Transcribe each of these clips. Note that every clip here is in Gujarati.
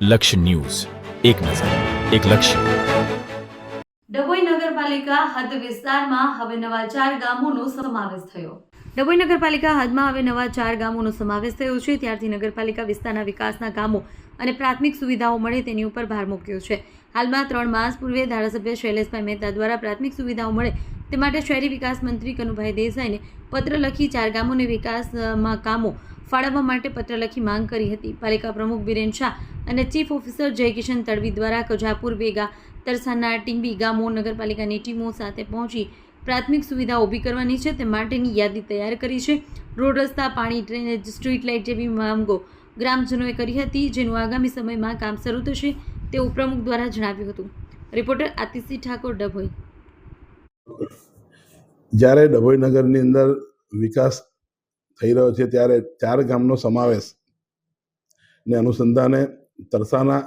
લક્ષ્ય ન્યૂઝ. એક નજર એક લક્ષ્ય. ડભોઈ નગરપાલિકા હદ વિસ્તારમાં હવે નવા ચાર ગામોનો સમાવેશ થયો. ડભોઈ નગરપાલિકા હદમાં હવે નવા ચાર ગામોનો સમાવેશ થયો છે. ત્યારથી નગરપાલિકા વિસ્તારના વિકાસના કામો અને પ્રાથમિક સુવિધાઓ મળે તેની ઉપર ભાર મૂક્યો છે. હાલમાં ત્રણ માસ પૂર્વે ધારાસભ્ય શૈલેષભાઈ મહેતા દ્વારા પ્રાથમિક સુવિધાઓ મળે તે માટે શહેરી વિકાસ મંત્રી કનુભાઈ દેસાઈને પત્ર લખી ચાર ગામોને વિકાસમાં કામો ફાળવવા માટે પત્ર લખી માંગ કરી હતી. પાલિકા પ્રમુખ બિરેન શાહ અને ચીફ ઓફિસર જયકિશન તડવી દ્વારા કજાપુર, વેગા, તરસાના, ટીંબી ગામો, નગરપાલિકાની ટીમો સાથે પહોંચી પ્રાથમિક સુવિધા ઊભી કરવાની છે તે માટેની યાદી તૈયાર કરી છે. રોડ, રસ્તા, પાણી, ડ્રેનેજ, સ્ટ્રીટ લાઇટ જેવી માંગો ગ્રામજનોએ કરી હતી, જેનું આગામી સમયમાં કામ શરૂ થશે તેવું પ્રમુખ દ્વારા જણાવ્યું હતું. રિપોર્ટર આતિશી ઠાકોર, ડભોઈ. જ્યારે ડભોઈ નગરની અંદર વિકાસ થઈ રહ્યો છે ત્યારે ચાર ગામનો સમાવેશ. ને અનુસંધાને તરસાના,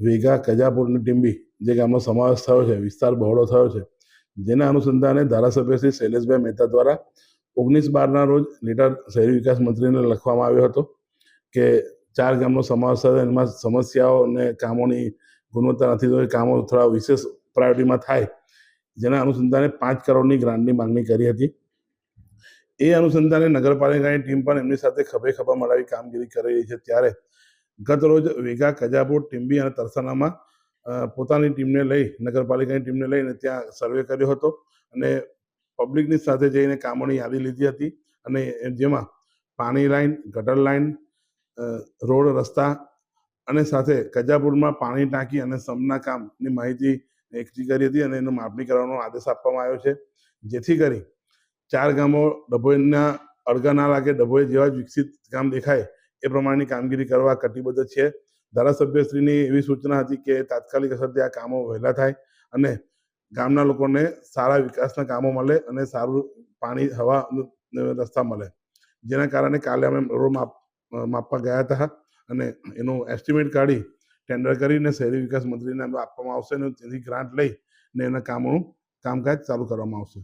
વેગા, કજાપુર અને ટીંબી જે ગામનો સમાવેશ થયો છે, વિસ્તાર બહોળો થયો છે. જેના અનુસંધાને ધારાસભ્ય શ્રી શૈલેષભાઈ મહેતા દ્વારા ઓગણીસ બારના રોજ લેટર શહેરી વિકાસ મંત્રીને લખવામાં આવ્યો હતો કે ચાર ગામનો સમાવેશ થયો એમાં સમસ્યાઓ અને કામોની ગુણવત્તા નથી, તો કામો થોડા વિશેષ પ્રાયોરિટીમાં થાય. જેના અનુસંધાને પાંચ કરોડની ગ્રાન્ટની માંગણી કરી હતી. એ અનુસંધાને નગરપાલિકાની ટીમ પણ એમની સાથે ખભે ખભા મળાવી કામગીરી કરી રહી છે. ત્યારે ગત રોજ વેગા કજાપુર ટીમ્બી અને તરસાનામાં પોતાની ટીમને લઈ, નગરપાલિકાની ટીમને લઈને ત્યાં સર્વે કર્યો હતો અને પબ્લિકની સાથે જઈને કામોની યાદી લીધી હતી અને જેમાં પાણી લાઈન, ગટર લાઈન રોડ રસ્તા અને સાથે કજાપુરમાં પાણી ટાંકી અને સમના કામની માહિતી એકઠી કરી હતી અને એનું માપણી કરવાનો આદેશ આપવામાં આવ્યો છે. જેથી કરી ચાર ગામો ડભોઈના અડગા ના લાગે ડભોઈ જેવા જ વિકસિત ગામ દેખાય, એ પ્રમાણેની કામગીરી કરવા કટિબદ્ધ છે. ધારાસભ્યશ્રીની એવી સૂચના હતી કે તાત્કાલિક અસરથી આ કામો વહેલા થાય અને ગામના લોકોને સારા વિકાસના કામો મળે અને સારું પાણી, હવા રસ્તા મળે. જેના કારણે કાલે અમે રોડ માપ, માપવા ગયા હતા અને એનું એસ્ટિમેટ કાઢી ટેન્ડર કરીને શહેરી વિકાસ મંત્રીને આપવામાં આવશે અને તેની ગ્રાન્ટ લઈ ને એના કામોનું કામકાજ ચાલુ કરવામાં આવશે.